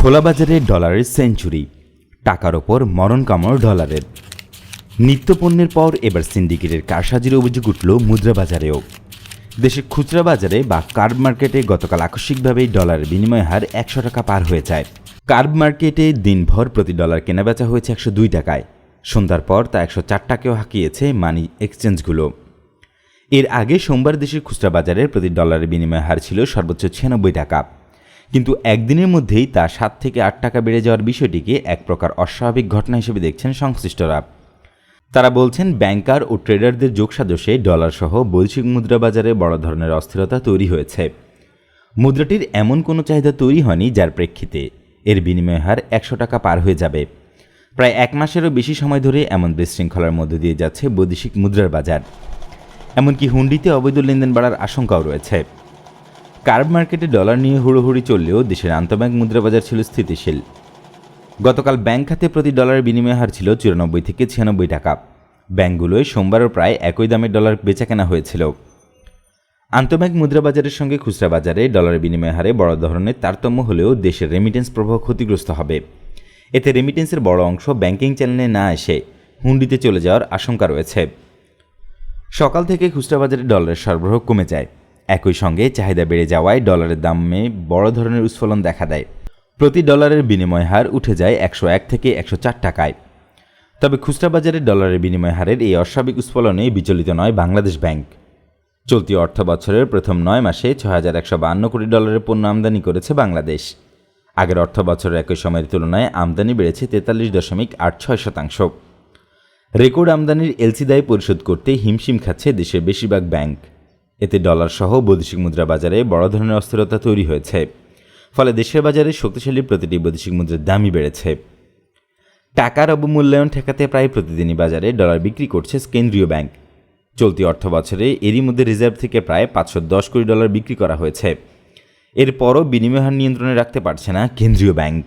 খোলা বাজারে ডলারের সেঞ্চুরি, টাকার ওপর মরণ কামড় ডলারের। নিত্যপণ্যের পর এবার সিন্ডিকেটের কারসাজির অভিযোগ উঠল মুদ্রা বাজারেও। দেশের খুচরা বাজারে বা কার্ব মার্কেটে গতকাল আকস্মিকভাবে ডলারের বিনিময় হার একশো টাকা পার হয়ে যায়। কার্ব মার্কেটে দিনভর প্রতি ডলার কেনাবেচা হয়েছে একশো দুই টাকায়। সন্ধ্যার পর তা একশো চার টাকাও হাঁকিয়েছে মানি এক্সচেঞ্জগুলো। এর আগে সোমবার দেশের খুচরা বাজারে প্রতি ডলারের বিনিময় হার ছিল সর্বোচ্চ ছিয়ানব্বই টাকা। কিন্তু একদিনের মধ্যেই তা সাত থেকে আট টাকা বেড়ে যাওয়ার বিষয়টিকে এক প্রকার অস্বাভাবিক ঘটনা হিসেবে দেখছেন সংশ্লিষ্টরা। তারা বলছেন, ব্যাংকার ও ট্রেডারদের যোগসাজশে ডলার সহ বৈশ্বিক মুদ্রা বাজারে বড় ধরনের অস্থিরতা তৈরি হয়েছে। মুদ্রাটির এমন কোনো চাহিদা তৈরি হয়নি যার প্রেক্ষিতে এর বিনিময় হার একশো টাকা পার হয়ে যাবে। প্রায় এক মাসেরও বেশি সময় ধরে এমন বিশৃঙ্খলার মধ্য দিয়ে যাচ্ছে বৈদেশিক মুদ্রার বাজার। এমনকি হুন্ডিতে অবৈধ লেনদেন বাড়ার আশঙ্কাও রয়েছে। কার্ব মার্কেটে ডলার নিয়ে হুড়োহুড়ি চললেও দেশের আন্তঃব্যাংক মুদ্রা বাজার ছিল স্থিতিশীল। গতকাল ব্যাংক খাতে প্রতি ডলারের বিনিময় হার ছিল চুরানব্বই থেকে ছিয়ানব্বই টাকা। ব্যাংকগুলোয় সোমবারও প্রায় একই দামের ডলার বেচাকেনা হয়েছিল। আন্তঃব্যাংক মুদ্রা বাজারের সঙ্গে খুচরা বাজারে ডলারের বিনিময় হারে বড় ধরনের তারতম্য হলেও দেশের রেমিটেন্স প্রভাব ক্ষতিগ্রস্ত হবে। এতে রেমিটেন্সের বড় অংশ ব্যাংকিং চ্যানেলে না এসে হুন্ডিতে চলে যাওয়ার আশঙ্কা রয়েছে। সকাল থেকে খুচরা বাজারে ডলারের সরবরাহ কমে যায়। একই সঙ্গে চাহিদা বেড়ে যাওয়ায় ডলারের দামে বড় ধরনের উস্ফলন দেখা দেয়। প্রতি ডলারের বিনিময় হার উঠে যায় একশো এক থেকে একশো চার টাকায়। তবে খুচরা বাজারে ডলারের বিনিময় হারের এই অস্বাভাবিক উস্ফলনে বিচলিত নয় বাংলাদেশ ব্যাংক। চলতি অর্থ বছরের প্রথম নয় মাসে ছ হাজার একশো বান্ন কোটি ডলারের পণ্য আমদানি করেছে বাংলাদেশ। আগের অর্থ বছরের একই সময়ের তুলনায় আমদানি বেড়েছে তেতাল্লিশ দশমিক আট ছয় শতাংশ। রেকর্ড আমদানির এলসি দায় পরিশোধ করতে হিমশিম খাচ্ছে দেশের বেশিরভাগ ব্যাংক। এতে ডলার সহ বৈদেশিক মুদ্রা বাজারে বড় ধরনের অস্থিরতা তৈরি হয়েছে। ফলে দেশের বাজারে শক্তিশালী প্রতিটি বৈদেশিক মুদ্রার দামই বেড়েছে। টাকার অবমূল্যায়ন ঠেকাতে প্রায় প্রতিদিনই বাজারে ডলার বিক্রি করছে কেন্দ্রীয় ব্যাংক। চলতি অর্থ বছরে এরই মধ্যে রিজার্ভ থেকে প্রায় পাঁচশো দশ কোটি ডলার বিক্রি করা হয়েছে। এরপরও বিনিময় হার নিয়ন্ত্রণে রাখতে পারছে না কেন্দ্রীয় ব্যাংক।